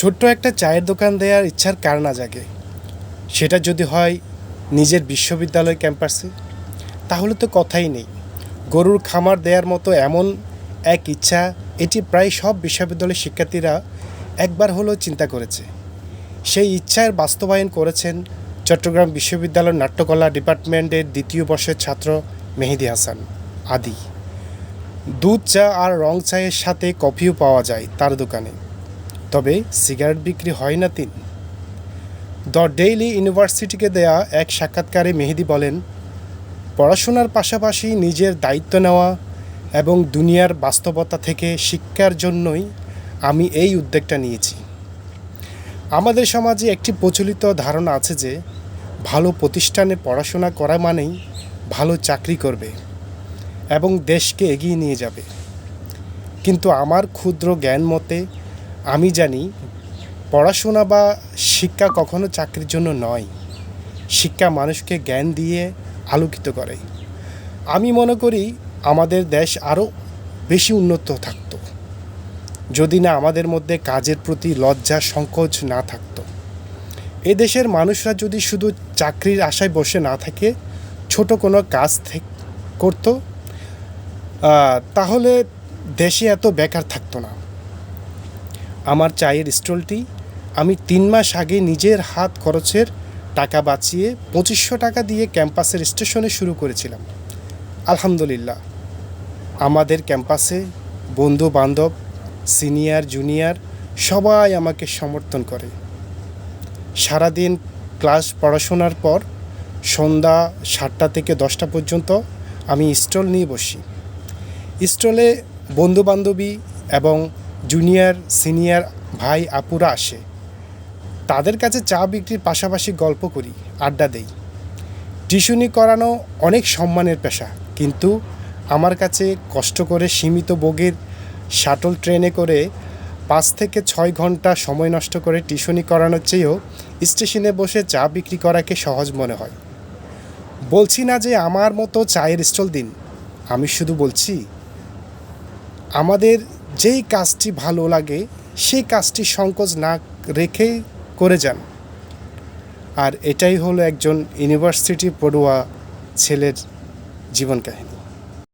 ছোট্ট একটা চায়ের দোকান দেওয়ার ইচ্ছার কার না জাগে? সেটা যদি হয় নিজের বিশ্ববিদ্যালয় ক্যাম্পাসে? তাহলে তো কথাই নেই। গরুর খামার দেওয়ার মতো এমন এক ইচ্ছা এটি প্রায় সব বিশ্ববিদ্যালয়ের শিক্ষার্থীরা একবার হলেও চিন্তা করেছে। সেই ইচ্ছার বাস্তবায়ন করেছেন চট্টগ্রাম বিশ্ববিদ্যালয়ের নাট্যকলা ডিপার্টমেন্টের দ্বিতীয় বর্ষের ছাত্র মেহেদি হাসান, আদি। দুধ চা আর রং চায়ের সাথে কফিও পাওয়া যায় তার দোকানে। তবে সিগারেট বিক্রি হয় না তিন। দ্য ডেইলি ইউনিভার্সিটিকে দেয়া এক সাক্ষাৎকারে মেহেদি বলেন, পড়াশোনার পাশাপাশি নিজের দায়িত্ব নেওয়া এবং দুনিয়ার বাস্তবতা থেকে শিক্ষার জন্যই আমি এই উদ্যোগটা নিয়েছি। আমাদের সমাজে একটি প্রচলিত ধারণা আছে যে, ভালো প্রতিষ্ঠানে পড়াশোনা করা মানেই ভালো চাকরি করবে এবং দেশকে এগিয়ে নিয়ে যাবে। কিন্তু আমার ক্ষুদ্র জ্ঞান মতে আমি জানি পড়াশোনা বা শিক্ষা কখনো চাকরির জন্য নয়। শিক্ষা মানুষকে জ্ঞান দিয়ে আলোকিত করে। আমি মনে করি আমাদের দেশ আরও বেশি উন্নত থাকতো। যদি না আমাদের মধ্যে কাজের প্রতি লজ্জা, সংকোচ না থাকতো। এ দেশের মানুষরা যদি শুধু চাকরির আশায় বসে না থাকে, ছোট কোনো কাজ করতো তাহলে দেশে এত বেকার থাকতো না। আমার চায়ের স্টলটি। আমি তিন মাস আগে নিজের হাত খরচের টাকা বাঁচিয়ে পঁচিশশো টাকা দিয়ে ক্যাম্পাসের স্টেশনে শুরু করেছিলাম। আলহামদুলিল্লাহ। আমাদের ক্যাম্পাসে বন্ধু বান্ধব সিনিয়র, জুনিয়র সবাই আমাকে সমর্থন করে। সারাদিন ক্লাস পড়াশোনার পর সন্ধ্যা সাতটা থেকে দশটা পর্যন্ত আমি স্টল নিয়ে বসি। স্টলে বন্ধু বান্ধবী এবং জুনিয়র, সিনিয়র ভাই আপুরা আসে। তাদের কাছে চা বিক্রির পাশাপাশি গল্প করি, আড্ডা দেই। টিউশনি করানো অনেক সম্মানের পেশা, কিন্তু আমার কাছে কষ্ট করে সীমিত বগির শাটল ট্রেনে করে পাঁচ থেকে ছয় ঘণ্টা সময় নষ্ট করে টিউশনি করানোর চেয়েও স্টেশনে বসে চা বিক্রি করাকে সহজ মনে হয়। বলছি না যে আমার মতো চায়ের স্টল দিন, আমি শুধু বলছি, আমাদের যেই কাজটি ভালো লাগে, সেই কাজটি সংকোচ না রেখে করে যান। আর এটাই হলো একজন ইউনিভার্সিটি পড়ুয়া ছেলের জীবন কাহিনী।